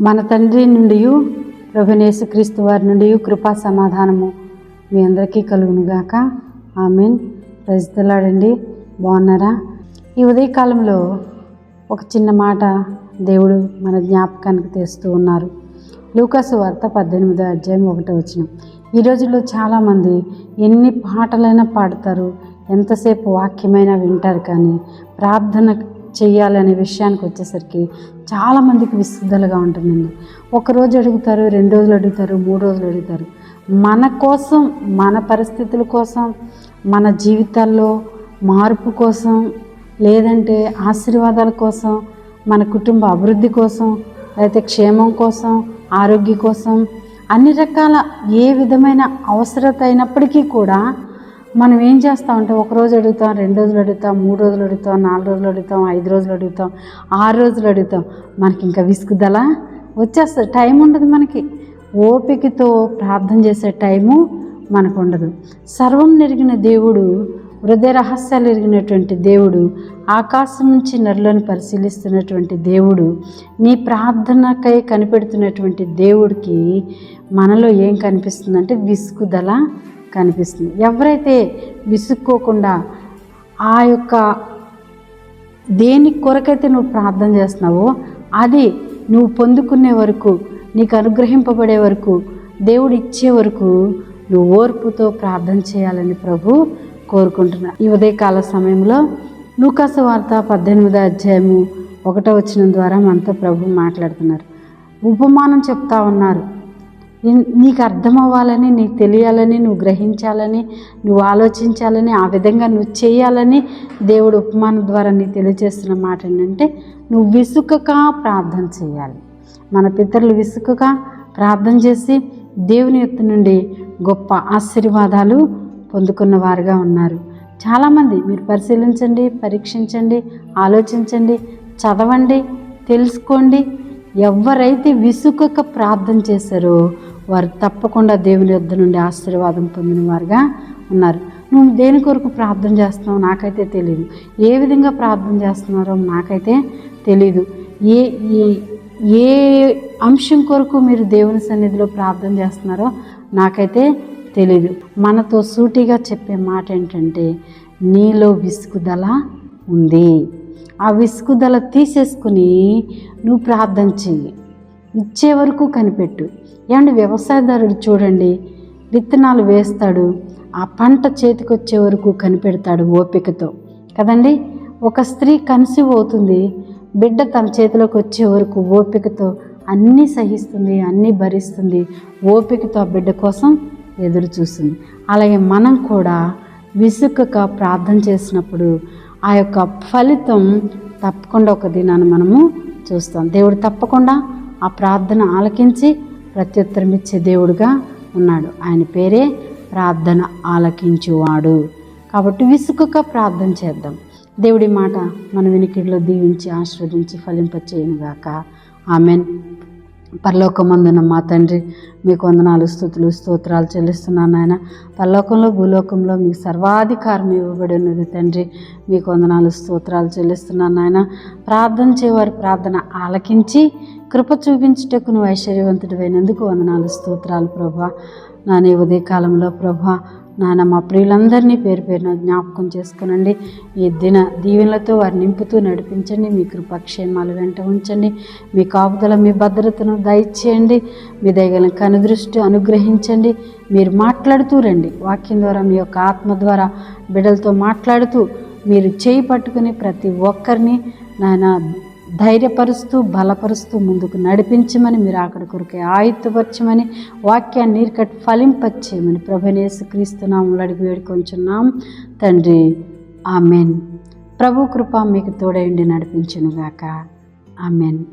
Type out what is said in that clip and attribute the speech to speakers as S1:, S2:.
S1: మన తండ్రి నుండి ప్రభునేసు క్రీస్తు వారి నుండి కృపా సమాధానము మీ అందరికీ కలుగునుగాక. ఆమెన్. ప్రజలాడండి బాగున్నారా? ఈ ఉదయకాలంలో ఒక చిన్న మాట దేవుడు మన జ్ఞాపకానికి తెస్తూ ఉన్నారు. లూకాసు వార్త పద్దెనిమిదో అధ్యాయం ఒకటో వచ్చిన ఈ రోజుల్లో చాలామంది ఎన్ని పాటలైనా పాడతారు ఎంతసేపు వాక్యమైనా వింటారు కానీ ప్రార్థన చేయాలనే విషయానికి వచ్చేసరికి చాలామందికి విసుగుదలుగా ఉంటుందండి. ఒకరోజు అడుగుతారు రెండు రోజులు అడుగుతారు మూడు రోజులు అడుగుతారు. మన కోసం మన పరిస్థితుల కోసం మన జీవితాల్లో మార్పు కోసం లేదంటే ఆశీర్వాదాల కోసం మన కుటుంబ అభివృద్ధి కోసం లేకపోతే క్షేమం కోసం ఆరోగ్య కోసం అన్ని రకాల ఏ విధమైన అవసరత అయినప్పటికీ కూడా మనం ఏం చేస్తామంటే ఒక రోజు అడుగుతాం రెండు రోజులు అడుగుతాం మూడు రోజులు అడుగుతాం నాలుగు రోజులు అడుగుతాం ఐదు రోజులు అడుగుతాం ఆరు రోజులు అడుగుతాం. మనకి ఇంకా విసుగుదల వచ్చేస్తుంది. టైం ఉండదు మనకి. ఓపికతో ప్రార్థన చేసే టైము మనకు ఉండదు. సర్వం నెరిగిన దేవుడు హృదయ రహస్యాలు ఎరిగినటువంటి దేవుడు ఆకాశం నుంచి నరులను పరిశీలిస్తున్నటువంటి దేవుడు నీ ప్రార్థనకై కనిపెడుతున్నటువంటి దేవుడికి మనలో ఏం కనిపిస్తుందంటే విసుగుదల కనిపిస్తుంది. ఎవరైతే విసుక్కోకుండా ఆ యొక్క దేని కొరకైతే నువ్వు ప్రార్థన చేస్తున్నావో అది నువ్వు పొందుకునే వరకు నీకు అనుగ్రహింపబడే వరకు దేవుడు ఇచ్చే వరకు నువ్వు ఓర్పుతో ప్రార్థన చేయాలని ప్రభు కోరుకుంటున్నా. ఈ ఉదయకాల సమయంలో లూకాస వార్త పద్దెనిమిదో అధ్యాయము ఒకటో వచ్చిన ద్వారా మనతో ప్రభు మాట్లాడుతున్నారు. ఉపమానం చెప్తా ఉన్నారు. నీకు అర్థం అవ్వాలని నీకు తెలియాలని నువ్వు గ్రహించాలని నువ్వు ఆలోచించాలని ఆ విధంగా నువ్వు చేయాలని దేవుడు ఉపమానం ద్వారా నీకు తెలియజేస్తున్న మాట ఏంటంటే నువ్వు విసుకక ప్రార్థన చేయాలి. మన పితరులు విసుకక ప్రార్థన చేసి దేవుని యొక్క నుండి గొప్ప ఆశీర్వాదాలు పొందుకున్న వారుగా ఉన్నారు. చాలామంది మీరు పరిశీలించండి పరీక్షించండి ఆలోచించండి చదవండి తెలుసుకోండి. ఎవరైతే విసుకక ప్రార్థన చేశారో వారు తప్పకుండా దేవుని యొద్ధ నుండి ఆశీర్వాదం పొందిన వారుగా ఉన్నారు. నువ్వు దేని కొరకు ప్రార్థన చేస్తున్నావు నాకైతే తెలియదు ఏ విధంగా ప్రార్థన చేస్తున్నారో నాకైతే తెలీదు. ఏ- ఏ అంశం కొరకు మీరు దేవుని సన్నిధిలో ప్రార్థన చేస్తున్నారో నాకైతే తెలీదు. మనతో సూటిగా చెప్పే మాట ఏంటంటే నీలో విసుగుదల ఉంది. ఆ విసుగుదల తీసేసుకుని నువ్వు ప్రార్థన చెయ్యి. ఇచ్చే వరకు కనిపెట్టు. ఏమంటే వ్యవసాయదారుడు చూడండి విత్తనాలు వేస్తాడు ఆ పంట చేతికొచ్చే వరకు కనిపెడతాడు ఓపికతో. కదండి ఒక స్త్రీ కన్సీవ్ అవుతుంది బిడ్డ తన చేతిలోకి వచ్చే వరకు ఓపికతో అన్నీ సహిస్తుంది అన్నీ భరిస్తుంది ఓపికతో ఆ బిడ్డ కోసం ఎదురు చూస్తుంది అలాగే మనం కూడా విసుకక ప్రార్థన చేసినప్పుడు ఆ యొక్క ఫలితం తప్పకుండా ఒక దినాన్ని మనము చూస్తాం. దేవుడు తప్పకుండా ఆ ప్రార్థన ఆలకించి ప్రత్యుత్తరం ఇచ్చే దేవుడుగా ఉన్నాడు. ఆయన పేరే ప్రార్థన ఆలకించువాడు. కాబట్టి విసుకక ప్రార్థన చేద్దాం. దేవుడి మాట మన వినికిడిలో దీవించి ఆస్వాదించి ఫలింపచేయనుగాక. ఆమెన్. పరలోకమందున మా తండ్రి మీకు వందనాలు స్థుతులు స్తోత్రాలు చెల్లిస్తున్నాను ఆయన పరలోకంలో భూలోకంలో మీకు సర్వాధికారం ఇవ్వబడినది తండ్రి. మీకు వందనాలు స్తోత్రాలు చెల్లిస్తున్నాను ఆయన ప్రార్థన చేయవారి ప్రార్థన ఆలకించి కృప చూపించుటకు నువ్వు ఐశ్వర్యవంతుడివైనందుకు వందనాలు స్తోత్రాలు ప్రభా. నాని ఉదయకాలంలో ప్రభా నాన్న మా ప్రియులందరినీ పేరు పేరున జ్ఞాపకం చేసుకునండి. ఈ దిన దీవెనలతో వారిని నింపుతూ నడిపించండి. మీ కృపక్షేమాలు వెంట ఉంచండి. మీ కాపుదల మీ భద్రతను దయచేయండి. మీ దయగల కనుదృష్టి అనుగ్రహించండి. మీరు మాట్లాడుతూ రండి. వాక్యం ద్వారా మీ యొక్క ఆత్మ ద్వారా బిడ్డలతో మాట్లాడుతూ మీరు చేయి పట్టుకుని ప్రతి ఒక్కరిని నాయన ధైర్యపరుస్తూ బలపరుస్తూ ముందుకు నడిపించమని మీరు అక్కడ కొరికే ఆయుత్తపరచమని వాక్యాన్ని నీరుకట్ ఫలింపచ్చేయమని ప్రభనేసు క్రీస్తునాములు అడిగి వేడుకొంచున్నాం. తండ్రి ఆమెన్. ప్రభు కృప మీకు తోడైండి నడిపించునుగాక. ఆమెన్.